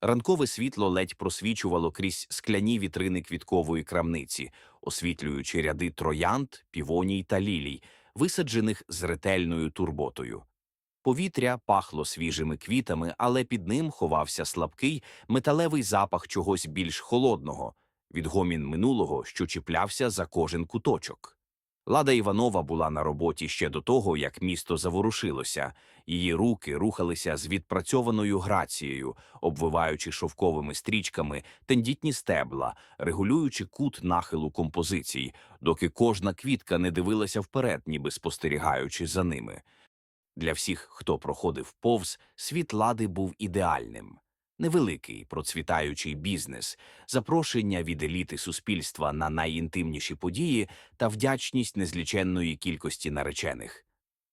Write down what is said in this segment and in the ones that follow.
Ранкове світло ледь просвічувало крізь скляні вітрини квіткової крамниці, освітлюючи ряди троянд, півоній та лілій, висаджених з ретельною турботою. Повітря пахло свіжими квітами, але під ним ховався слабкий металевий запах чогось більш холодного, відгомін минулого, що чіплявся за кожен куточок. Лада Іванова була на роботі ще до того, як місто заворушилося. Її руки рухалися з відпрацьованою грацією, обвиваючи шовковими стрічками тендітні стебла, регулюючи кут нахилу композицій, доки кожна квітка не дивилася вперед, ніби спостерігаючи за ними. Для всіх, хто проходив повз, світ лади був ідеальним. Невеликий, процвітаючий бізнес, запрошення від еліти суспільства на найінтимніші події та вдячність незліченної кількості наречених.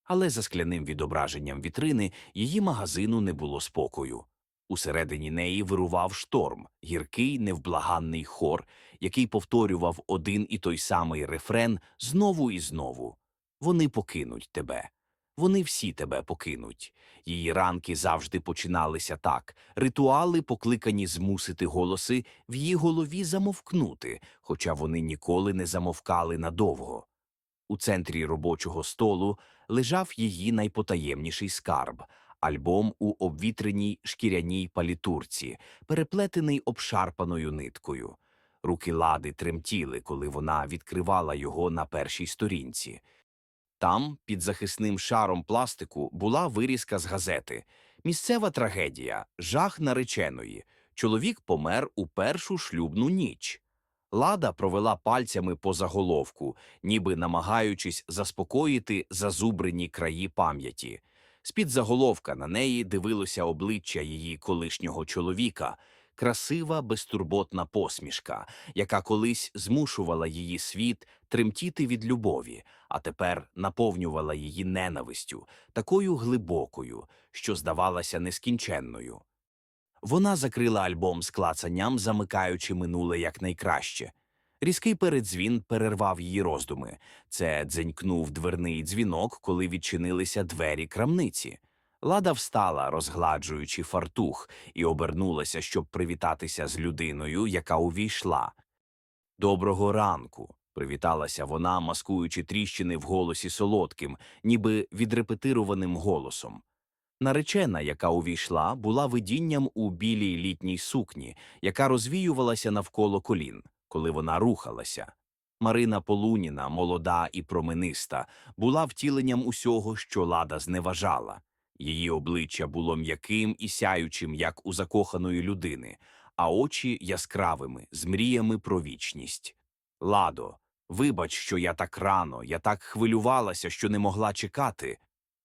Але за скляним відображенням вітрини її магазину не було спокою. Усередині неї вирував шторм, гіркий невблаганний хор, який повторював один і той самий рефрен знову і знову. Вони покинуть тебе. Вони всі тебе покинуть. Її ранки завжди починалися так ритуали, покликані змусити голоси в її голові замовкнути, хоча вони ніколи не замовкали надовго. У центрі робочого столу лежав її найпотаємніший скарб альбом у обвітреній шкіряній палітурці, переплетений обшарпаною ниткою. Руки лади тремтіли, коли вона відкривала його на першій сторінці. Там, під захисним шаром пластику, була вирізка з газети. Місцева трагедія, жах нареченої. Чоловік помер у першу шлюбну ніч. Лада провела пальцями по заголовку, ніби намагаючись заспокоїти зазубрені краї пам'яті. З-під заголовка на неї дивилося обличчя її колишнього чоловіка, красива, безтурботна посмішка, яка колись змушувала її світ тремтіти від любові, а тепер наповнювала її ненавистю, такою глибокою, що здавалася нескінченною. Вона закрила альбом з клацанням, замикаючи минуле якнайкраще. Різкий передзвін перервав її роздуми. Це дзенькнув дверний дзвінок, коли відчинилися двері крамниці. Лада встала, розгладжуючи фартух, і обернулася, щоб привітатися з людиною, яка увійшла. Доброго ранку. Привіталася вона, маскуючи тріщини в голосі солодким, ніби відрепетированим голосом. Наречена, яка увійшла, була видінням у білій літній сукні, яка розвіювалася навколо колін, коли вона рухалася. Марина Полуніна, молода і промениста, була втіленням усього, що лада зневажала. Її обличчя було м'яким і сяючим, як у закоханої людини, а очі яскравими, з мріями про вічність. Ладо, вибач, що я так рано, я так хвилювалася, що не могла чекати.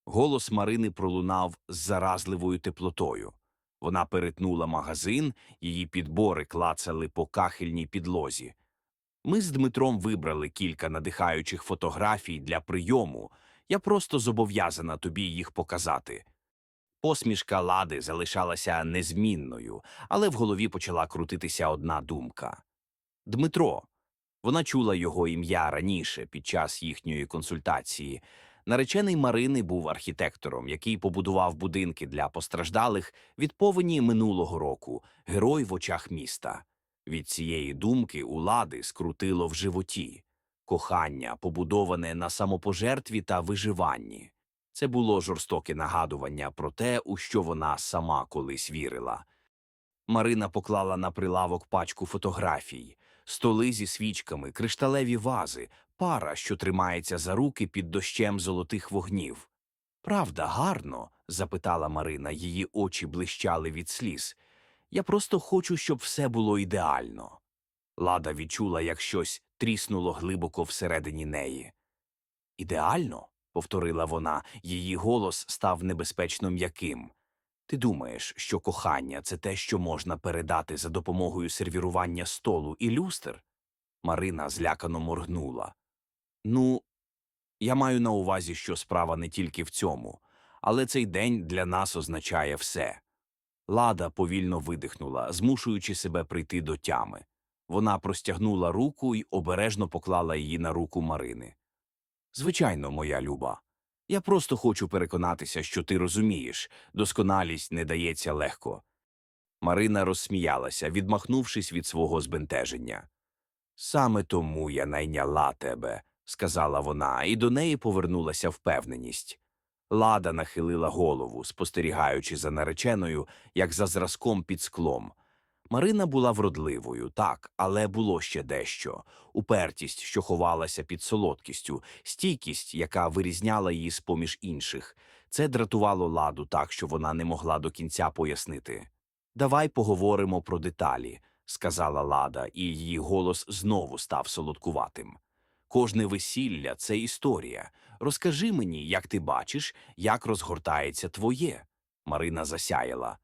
Голос Марини пролунав з заразливою теплотою. Вона перетнула магазин, її підбори клацали по кахельній підлозі. Ми з Дмитром вибрали кілька надихаючих фотографій для прийому. Я просто зобов'язана тобі їх показати. Посмішка лади залишалася незмінною, але в голові почала крутитися одна думка. Дмитро. Вона чула його ім'я раніше під час їхньої консультації. Наречений Марини був архітектором, який побудував будинки для постраждалих від повені минулого року, герой в очах міста. Від цієї думки у лади скрутило в животі кохання, побудоване на самопожертві та виживанні. Це було жорстоке нагадування про те, у що вона сама колись вірила. Марина поклала на прилавок пачку фотографій, столи зі свічками, кришталеві вази, пара, що тримається за руки під дощем золотих вогнів. Правда, гарно? запитала Марина, її очі блищали від сліз. Я просто хочу, щоб все було ідеально. Лада відчула, як щось тріснуло глибоко всередині неї. Ідеально? повторила вона, її голос став небезпечно м'яким. Ти думаєш, що кохання це те, що можна передати за допомогою сервірування столу і люстр? Марина злякано моргнула. Ну, я маю на увазі, що справа не тільки в цьому, але цей день для нас означає все. Лада повільно видихнула, змушуючи себе прийти до тями. Вона простягнула руку і обережно поклала її на руку Марини. Звичайно, моя люба. Я просто хочу переконатися, що ти розумієш, досконалість не дається легко. Марина розсміялася, відмахнувшись від свого збентеження. Саме тому я найняла тебе, сказала вона, і до неї повернулася впевненість. Лада нахилила голову, спостерігаючи за нареченою, як за зразком під склом. Марина була вродливою, так, але було ще дещо упертість, що ховалася під солодкістю, стійкість, яка вирізняла її з поміж інших. Це дратувало ладу так, що вона не могла до кінця пояснити. Давай поговоримо про деталі, сказала Лада, і її голос знову став солодкуватим. Кожне весілля це історія. Розкажи мені, як ти бачиш, як розгортається твоє. Марина засяяла.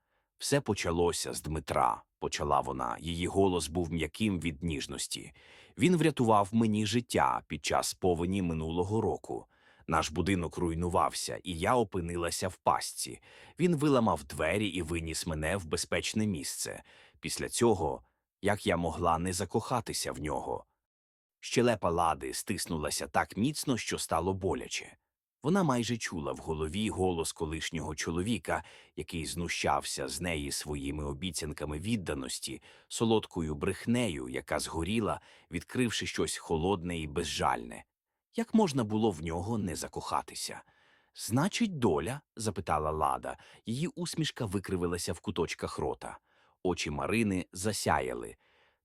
Все почалося з Дмитра, почала вона. Її голос був м'яким від ніжності. Він врятував мені життя під час повені минулого року. Наш будинок руйнувався, і я опинилася в пастці. Він виламав двері і виніс мене в безпечне місце. Після цього, як я могла не закохатися в нього. Щелепа лади стиснулася так міцно, що стало боляче. Вона майже чула в голові голос колишнього чоловіка, який знущався з неї своїми обіцянками відданості, солодкою брехнею, яка згоріла, відкривши щось холодне і безжальне. Як можна було в нього не закохатися? Значить, доля? запитала Лада. Її усмішка викривилася в куточках рота. Очі Марини засяяли.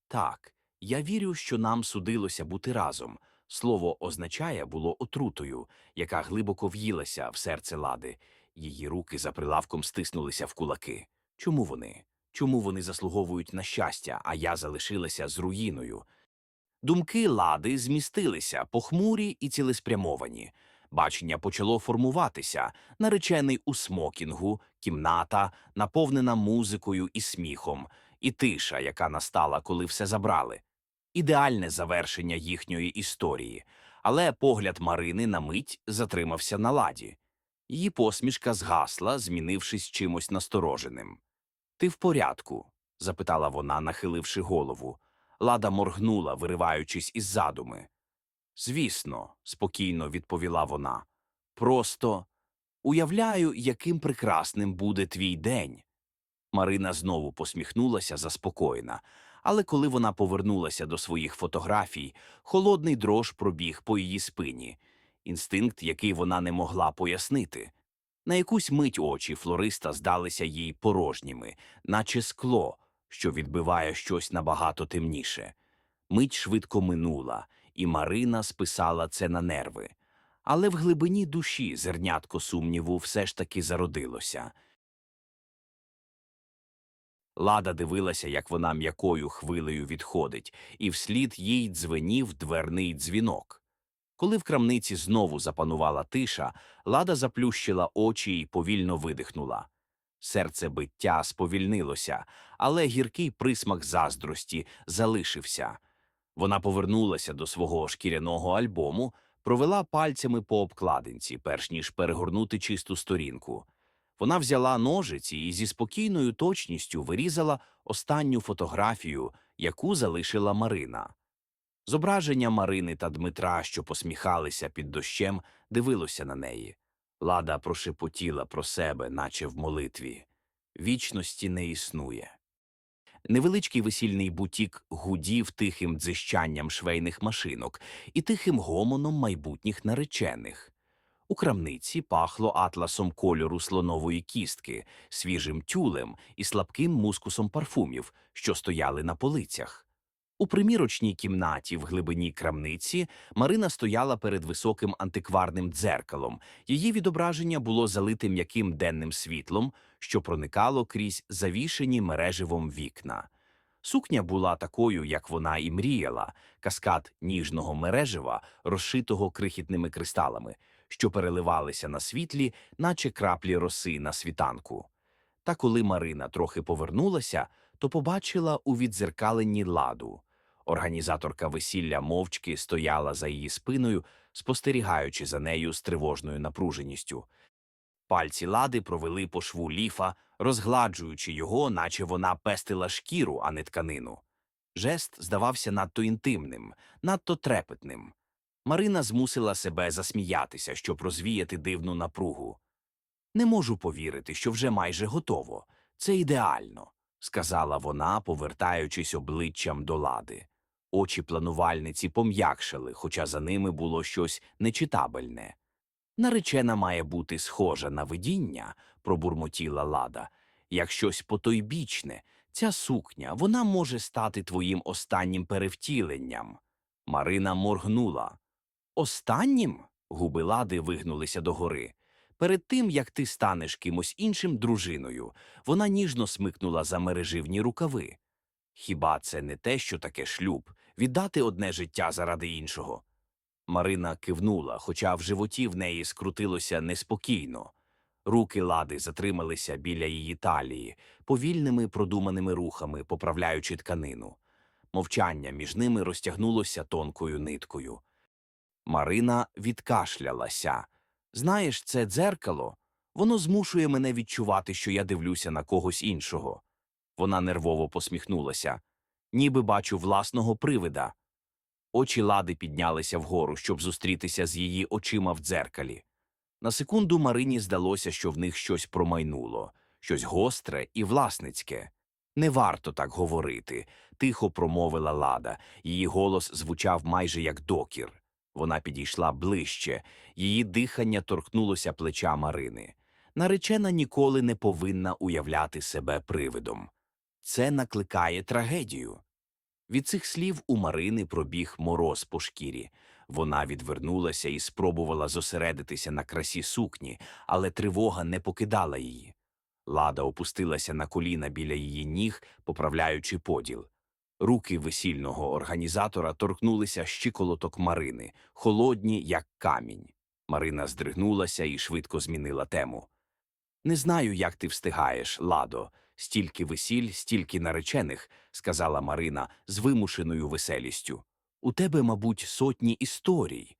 Так, я вірю, що нам судилося бути разом. Слово означає було отрутою, яка глибоко в'їлася в серце лади. Її руки за прилавком стиснулися в кулаки. Чому вони? Чому вони заслуговують на щастя, а я залишилася з руїною? Думки лади змістилися, похмурі і цілеспрямовані. Бачення почало формуватися, наречений у смокінгу, кімната, наповнена музикою і сміхом, і тиша, яка настала, коли все забрали. Ідеальне завершення їхньої історії, але погляд Марини на мить затримався на ладі. Її посмішка згасла, змінившись чимось настороженим. Ти в порядку? запитала вона, нахиливши голову. Лада моргнула, вириваючись із задуми. Звісно, спокійно відповіла вона. Просто уявляю, яким прекрасним буде твій день. Марина знову посміхнулася заспокоєна, але коли вона повернулася до своїх фотографій, холодний дрож пробіг по її спині, інстинкт, який вона не могла пояснити. На якусь мить очі флориста здалися їй порожніми, наче скло, що відбиває щось набагато темніше. Мить швидко минула, і Марина списала це на нерви. Але в глибині душі зернятко сумніву все ж таки зародилося. Лада дивилася, як вона м'якою хвилею відходить, і вслід їй дзвенів дверний дзвінок. Коли в крамниці знову запанувала тиша, Лада заплющила очі і повільно видихнула. Серце биття сповільнилося, але гіркий присмак заздрості залишився. Вона повернулася до свого шкіряного альбому, провела пальцями по обкладинці, перш ніж перегорнути чисту сторінку. Вона взяла ножиці і зі спокійною точністю вирізала останню фотографію, яку залишила Марина. Зображення Марини та Дмитра, що посміхалися під дощем, дивилося на неї. Лада прошепотіла про себе, наче в молитві. Вічності не існує. Невеличкий весільний бутік гудів тихим дзищанням швейних машинок і тихим гомоном майбутніх наречених. У крамниці пахло атласом кольору слонової кістки, свіжим тюлем і слабким мускусом парфумів, що стояли на полицях. У примірочній кімнаті в глибині крамниці Марина стояла перед високим антикварним дзеркалом. Її відображення було залите м'яким денним світлом, що проникало крізь завішені мереживом вікна. Сукня була такою, як вона і мріяла, каскад ніжного мережива, розшитого крихітними кристалами, що переливалися на світлі, наче краплі роси на світанку. Та коли Марина трохи повернулася, то побачила у віддзеркаленні ладу. Організаторка весілля мовчки стояла за її спиною, спостерігаючи за нею з тривожною напруженістю. Пальці лади провели по шву ліфа, розгладжуючи його, наче вона пестила шкіру, а не тканину. Жест здавався надто інтимним, надто трепетним. Марина змусила себе засміятися, щоб розвіяти дивну напругу. Не можу повірити, що вже майже готово. Це ідеально. сказала вона, повертаючись обличчям до лади. Очі планувальниці пом'якшили, хоча за ними було щось нечитабельне. Наречена має бути схожа на видіння, пробурмотіла лада. Як щось потойбічне, ця сукня, вона може стати твоїм останнім перевтіленням. Марина моргнула. Останнім? Губи лади вигнулися догори. Перед тим, як ти станеш кимось іншим дружиною, вона ніжно смикнула за мереживні рукави. Хіба це не те, що таке шлюб віддати одне життя заради іншого? Марина кивнула, хоча в животі в неї скрутилося неспокійно. Руки лади затрималися біля її талії, повільними продуманими рухами, поправляючи тканину. Мовчання між ними розтягнулося тонкою ниткою. Марина відкашлялася. Знаєш, це дзеркало. Воно змушує мене відчувати, що я дивлюся на когось іншого. Вона нервово посміхнулася, ніби бачу власного привида. Очі лади піднялися вгору, щоб зустрітися з її очима в дзеркалі. На секунду Марині здалося, що в них щось промайнуло, щось гостре і власницьке. Не варто так говорити, тихо промовила лада. Її голос звучав майже як докір. Вона підійшла ближче, її дихання торкнулося плеча Марини. Наречена ніколи не повинна уявляти себе привидом. Це накликає трагедію. Від цих слів у Марини пробіг мороз по шкірі. Вона відвернулася і спробувала зосередитися на красі сукні, але тривога не покидала її. Лада опустилася на коліна біля її ніг, поправляючи поділ. Руки весільного організатора торкнулися щиколоток Марини, холодні, як камінь. Марина здригнулася і швидко змінила тему. Не знаю, як ти встигаєш, Ладо. Стільки весіль, стільки наречених, сказала Марина з вимушеною веселістю. У тебе, мабуть, сотні історій.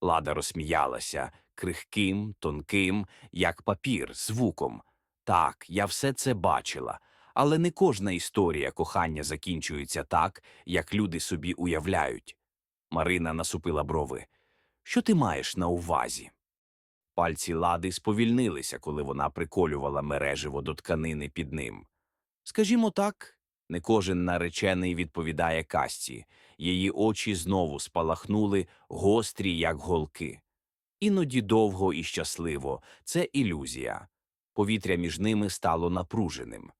Лада розсміялася крихким, тонким, як папір, звуком. Так, я все це бачила, але не кожна історія кохання закінчується так, як люди собі уявляють. Марина насупила брови. Що ти маєш на увазі? Пальці лади сповільнилися, коли вона приколювала мереживо до тканини під ним. Скажімо так, не кожен наречений відповідає касті, її очі знову спалахнули, гострі, як голки. Іноді довго і щасливо це ілюзія. Повітря між ними стало напруженим.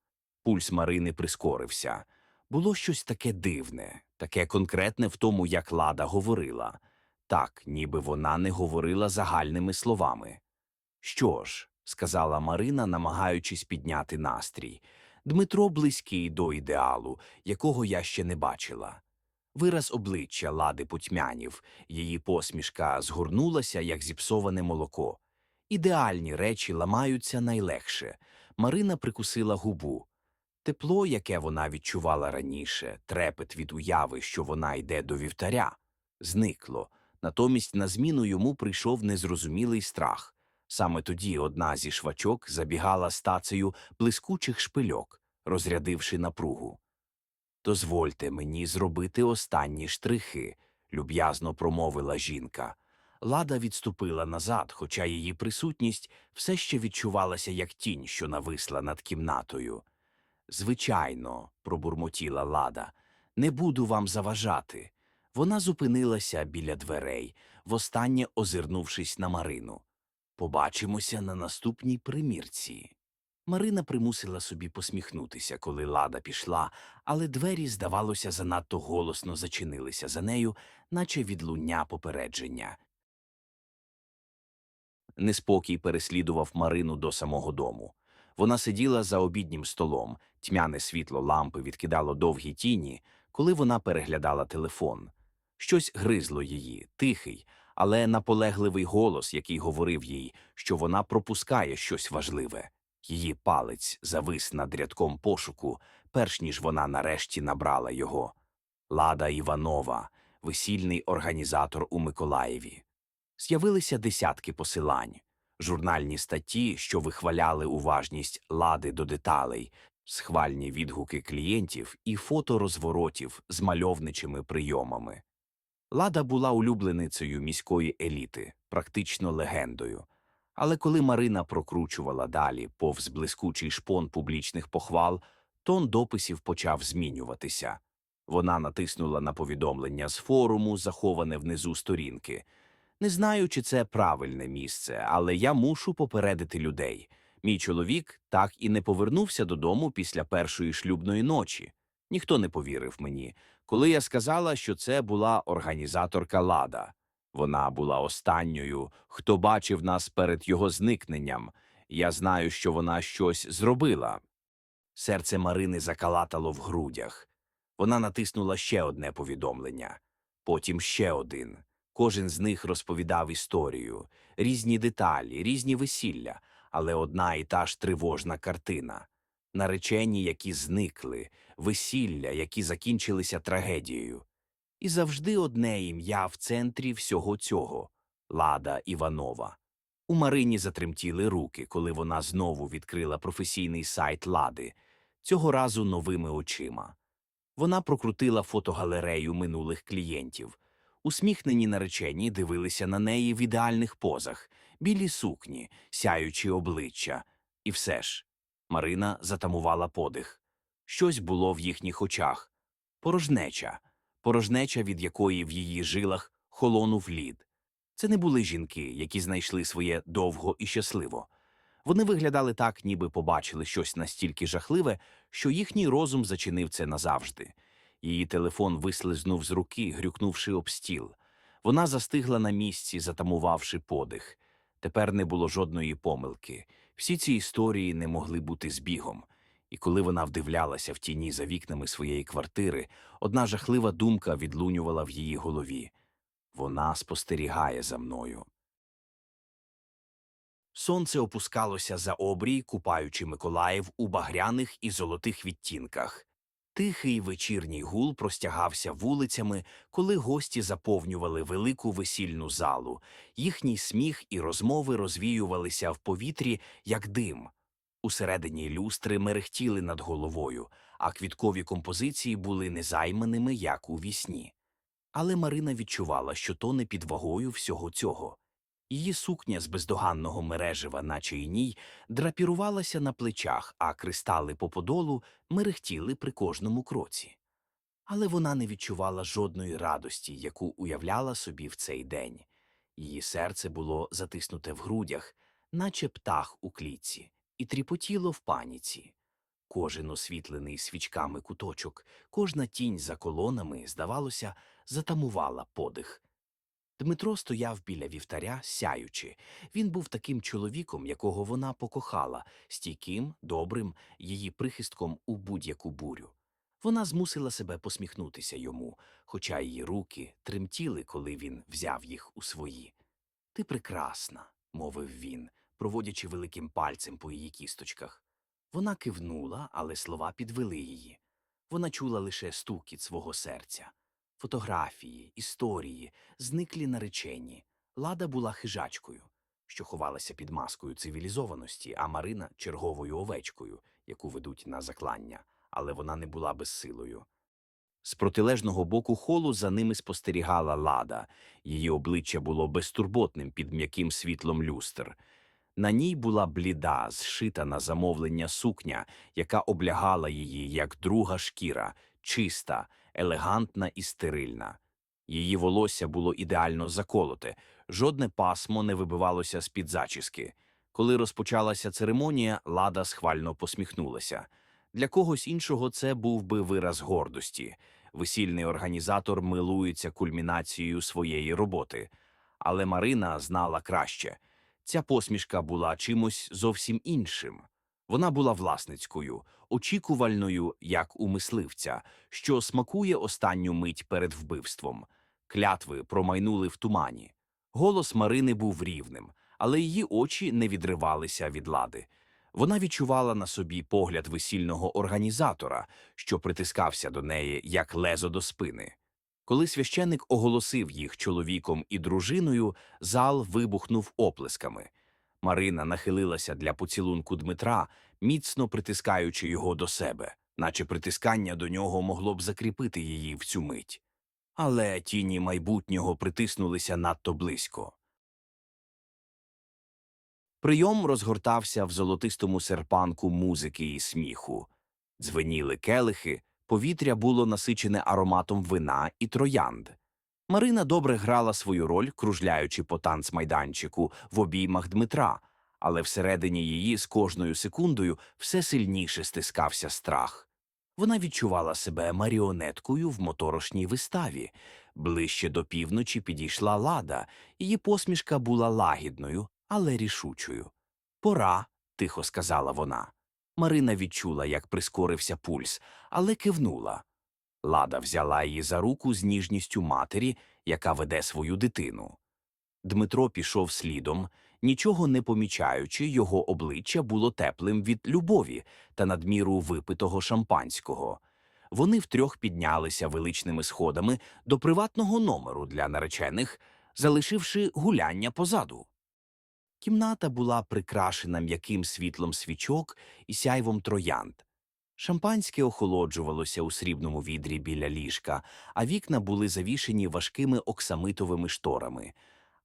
Пульс Марини прискорився. Було щось таке дивне, таке конкретне в тому, як лада говорила. Так, ніби вона не говорила загальними словами. Що ж, сказала Марина, намагаючись підняти настрій, Дмитро близький до ідеалу, якого я ще не бачила. Вираз обличчя лади потьмянів, її посмішка згорнулася, як зіпсоване молоко. Ідеальні речі ламаються найлегше. Марина прикусила губу. Тепло, яке вона відчувала раніше, трепет від уяви, що вона йде до вівтаря, зникло. Натомість на зміну йому прийшов незрозумілий страх. Саме тоді одна зі швачок забігала стацею блискучих шпильок, розрядивши напругу. Дозвольте мені зробити останні штрихи, люб'язно промовила жінка. Лада відступила назад, хоча її присутність все ще відчувалася як тінь, що нависла над кімнатою. Звичайно, пробурмотіла лада, не буду вам заважати. Вона зупинилася біля дверей, востаннє озирнувшись на Марину. Побачимося на наступній примірці. Марина примусила собі посміхнутися, коли лада пішла, але двері, здавалося, занадто голосно зачинилися за нею, наче відлуння попередження. Неспокій переслідував Марину до самого дому. Вона сиділа за обіднім столом, тьмяне світло лампи відкидало довгі тіні, коли вона переглядала телефон. Щось гризло її, тихий, але наполегливий голос, який говорив їй, що вона пропускає щось важливе. Її палець завис над рядком пошуку, перш ніж вона нарешті набрала його. Лада Іванова, весільний організатор у Миколаєві. З'явилися десятки посилань, журнальні статті, що вихваляли уважність лади до деталей, схвальні відгуки клієнтів і фото розворотів з мальовничими прийомами. Лада була улюбленицею міської еліти, практично легендою. Але коли Марина прокручувала далі повз блискучий шпон публічних похвал, Тон дописів почав змінюватися. Вона натиснула на повідомлення з форуму, заховане внизу сторінки. Не знаю, чи це правильне місце, але я мушу попередити людей. Мій чоловік так і не повернувся додому після першої шлюбної ночі. Ніхто не повірив мені, коли я сказала, що це була організаторка Лада. Вона була останньою, хто бачив нас перед його зникненням. Я знаю, що вона щось зробила. Серце Марини закалатало в грудях. Вона натиснула ще одне повідомлення, потім ще один. Кожен з них розповідав історію, різні деталі, різні весілля, але одна і та ж тривожна картина. Наречені, які зникли, весілля, які закінчилися трагедією. І завжди одне ім'я в центрі всього цього Лада Іванова. У Марині затремтіли руки, коли вона знову відкрила професійний сайт Лади, цього разу новими очима. Вона прокрутила фотогалерею минулих клієнтів. Усміхнені наречені дивилися на неї в ідеальних позах, білі сукні, сяючі обличчя. І все ж Марина затамувала подих. Щось було в їхніх очах порожнеча, порожнеча, від якої в її жилах холонув лід. Це не були жінки, які знайшли своє довго і щасливо. Вони виглядали так, ніби побачили щось настільки жахливе, що їхній розум зачинив це назавжди. Її телефон вислизнув з руки, грюкнувши об стіл. Вона застигла на місці, затамувавши подих. Тепер не було жодної помилки. Всі ці історії не могли бути збігом. І коли вона вдивлялася в тіні за вікнами своєї квартири, одна жахлива думка відлунювала в її голові. Вона спостерігає за мною. Сонце опускалося за обрій, купаючи Миколаїв у багряних і золотих відтінках. Тихий вечірній гул простягався вулицями, коли гості заповнювали велику весільну залу. Їхній сміх і розмови розвіювалися в повітрі, як дим. Усередині люстри мерехтіли над головою, а квіткові композиції були незайманими, як у вісні. Але Марина відчувала, що то не під вагою всього цього. Її сукня з бездоганного мережева, наче й ній, драпірувалася на плечах, а кристали по подолу мерехтіли при кожному кроці. Але вона не відчувала жодної радості, яку уявляла собі в цей день. Її серце було затиснуте в грудях, наче птах у клітці, і тріпотіло в паніці. Кожен освітлений свічками куточок, кожна тінь за колонами, здавалося, затамувала подих. Дмитро стояв біля вівтаря, сяючи. Він був таким чоловіком, якого вона покохала, стійким, добрим, її прихистком у будь-яку бурю. Вона змусила себе посміхнутися йому, хоча її руки тремтіли, коли він взяв їх у свої. Ти прекрасна, мовив він, проводячи великим пальцем по її кісточках. Вона кивнула, але слова підвели її. Вона чула лише стукіт свого серця. Фотографії, історії, зниклі наречені. Лада була хижачкою, що ховалася під маскою цивілізованості, а Марина черговою овечкою, яку ведуть на заклання, але вона не була безсилою. З протилежного боку холу за ними спостерігала лада. Її обличчя було безтурботним під м'яким світлом люстр. На ній була бліда, зшита на замовлення сукня, яка облягала її як друга шкіра, чиста, елегантна і стерильна. Її волосся було ідеально заколоте, жодне пасмо не вибивалося з-під зачіски. Коли розпочалася церемонія, Лада схвально посміхнулася. Для когось іншого це був би вираз гордості. Весільний організатор милується кульмінацією своєї роботи. Але Марина знала краще. Ця посмішка була чимось зовсім іншим. Вона була власницькою, очікувальною, як у мисливця, що смакує останню мить перед вбивством. Клятви промайнули в тумані. Голос Марини був рівним, але її очі не відривалися від лади. Вона відчувала на собі погляд весільного організатора, що притискався до неї, як лезо до спини. Коли священик оголосив їх чоловіком і дружиною, зал вибухнув оплесками. Марина нахилилася для поцілунку Дмитра, міцно притискаючи його до себе, наче притискання до нього могло б закріпити її в цю мить. Але тіні майбутнього притиснулися надто близько. Прийом розгортався в золотистому серпанку музики і сміху. Дзвеніли келихи, повітря було насичене ароматом вина і троянд. Марина добре грала свою роль, кружляючи по танцмайданчику в обіймах Дмитра, але всередині її з кожною секундою все сильніше стискався страх. Вона відчувала себе маріонеткою в моторошній виставі. Ближче до півночі підійшла лада, її посмішка була лагідною, але рішучою. Пора, тихо сказала вона. Марина відчула, як прискорився пульс, але кивнула. Лада взяла її за руку з ніжністю матері, яка веде свою дитину. Дмитро пішов слідом, нічого не помічаючи, його обличчя було теплим від любові та надміру випитого шампанського. Вони втрьох піднялися величними сходами до приватного номеру для наречених, залишивши гуляння позаду. Кімната була прикрашена м'яким світлом свічок і сяйвом троянд. Шампанське охолоджувалося у срібному відрі біля ліжка, а вікна були завішені важкими оксамитовими шторами.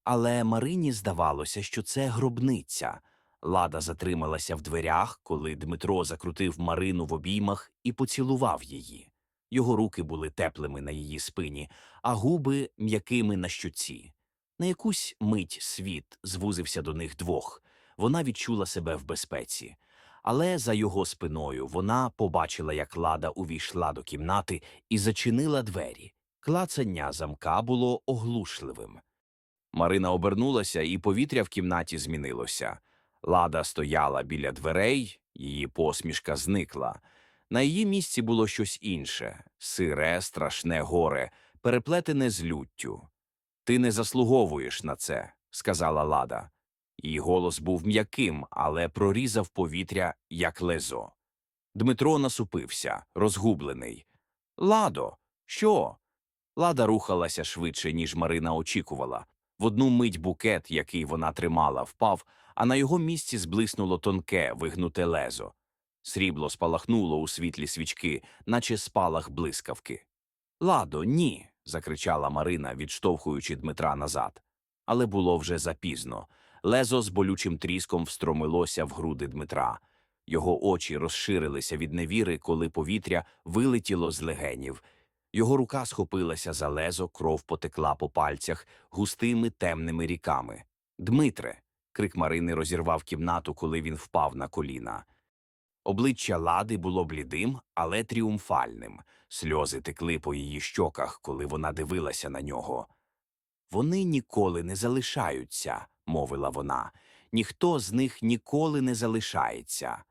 Але Марині здавалося, що це гробниця. Лада затрималася в дверях, коли Дмитро закрутив Марину в обіймах і поцілував її. Його руки були теплими на її спині, а губи м'якими на щоці. На якусь мить світ звузився до них двох. Вона відчула себе в безпеці. Але за його спиною вона побачила, як лада увійшла до кімнати і зачинила двері. Клацання замка було оглушливим. Марина обернулася, і повітря в кімнаті змінилося. Лада стояла біля дверей, її посмішка зникла. На її місці було щось інше сире, страшне горе, переплетене з люттю. Ти не заслуговуєш на це, сказала Лада. Її голос був м'яким, але прорізав повітря, як лезо. Дмитро насупився, розгублений. Ладо, що? Лада рухалася швидше, ніж Марина очікувала. В одну мить букет, який вона тримала, впав, а на його місці зблиснуло тонке, вигнуте лезо. Срібло спалахнуло у світлі свічки, наче спалах блискавки. Ладо, ні. закричала Марина, відштовхуючи Дмитра назад. Але було вже запізно. Лезо з болючим тріском встромилося в груди Дмитра. Його очі розширилися від невіри, коли повітря вилетіло з легенів. Його рука схопилася за лезо, кров потекла по пальцях густими темними ріками. Дмитре. крик Марини розірвав кімнату, коли він впав на коліна. Обличчя лади було блідим, але тріумфальним. Сльози текли по її щоках, коли вона дивилася на нього. Вони ніколи не залишаються, мовила вона. Ніхто з них ніколи не залишається.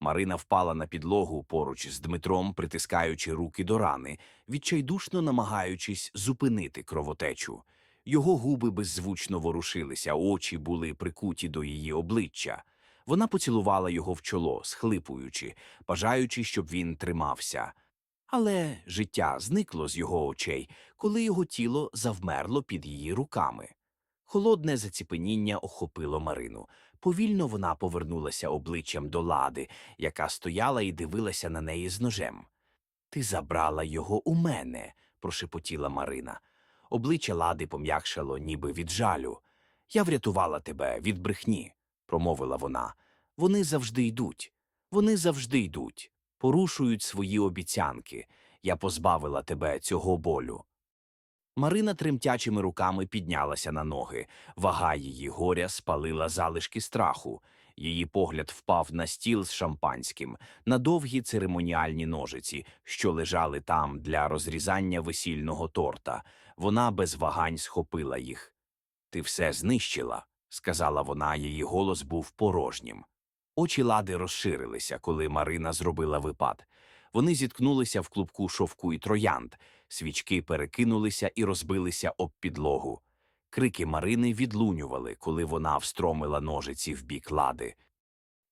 Марина впала на підлогу поруч з Дмитром, притискаючи руки до рани, відчайдушно намагаючись зупинити кровотечу. Його губи беззвучно ворушилися, очі були прикуті до її обличчя. Вона поцілувала його в чоло, схлипуючи, бажаючи, щоб він тримався. Але життя зникло з його очей, коли його тіло завмерло під її руками. Холодне заціпеніння охопило Марину. Повільно вона повернулася обличчям до лади, яка стояла і дивилася на неї з ножем. Ти забрала його у мене, прошепотіла Марина. Обличчя лади пом'якшало, ніби від жалю. Я врятувала тебе від брехні, промовила вона. Вони завжди йдуть. Вони завжди йдуть, порушують свої обіцянки. Я позбавила тебе цього болю. Марина тремтячими руками піднялася на ноги. Вага її горя спалила залишки страху. Її погляд впав на стіл з шампанським, на довгі церемоніальні ножиці, що лежали там для розрізання весільного торта. Вона без вагань схопила їх. Ти все знищила, сказала вона, її голос був порожнім. Очі лади розширилися, коли Марина зробила випад. Вони зіткнулися в клубку шовку і троянд, свічки перекинулися і розбилися об підлогу. Крики Марини відлунювали, коли вона встромила ножиці в бік лади.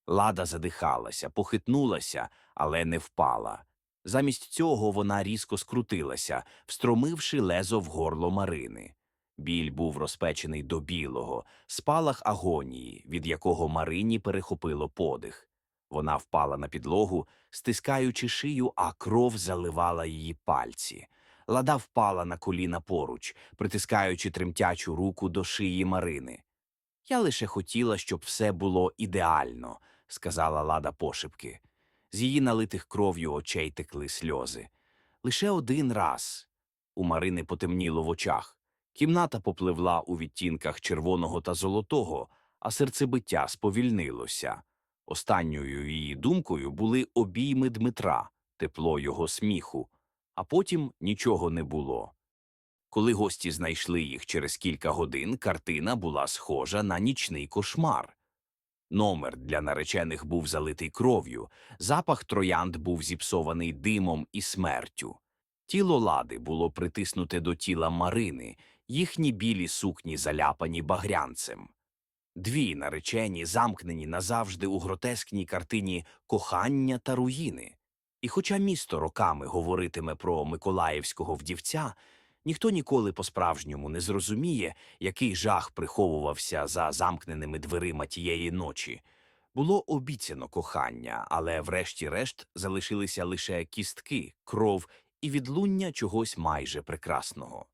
Лада задихалася, похитнулася, але не впала. Замість цього вона різко скрутилася, встромивши лезо в горло Марини. Біль був розпечений до білого, спалах агонії, від якого Марині перехопило подих. Вона впала на підлогу, стискаючи шию, а кров заливала її пальці. Лада впала на коліна поруч, притискаючи тремтячу руку до шиї Марини. Я лише хотіла, щоб все було ідеально, сказала Лада пошепки. З її налитих кров'ю очей текли сльози. Лише один раз у Марини потемніло в очах. Кімната попливла у відтінках червоного та золотого, а серцебиття сповільнилося. Останньою її думкою були обійми Дмитра, тепло його сміху, а потім нічого не було. Коли гості знайшли їх через кілька годин, картина була схожа на нічний кошмар. Номер для наречених був залитий кров'ю, запах троянд був зіпсований димом і смертю. Тіло лади було притиснуте до тіла Марини, їхні білі сукні заляпані багрянцем. Дві наречені замкнені назавжди у гротескній картині кохання та руїни. І хоча місто роками говоритиме про миколаївського вдівця, ніхто ніколи по-справжньому не зрозуміє, який жах приховувався за замкненими дверима тієї ночі. Було обіцяно кохання, але врешті-решт залишилися лише кістки, кров і відлуння чогось майже прекрасного.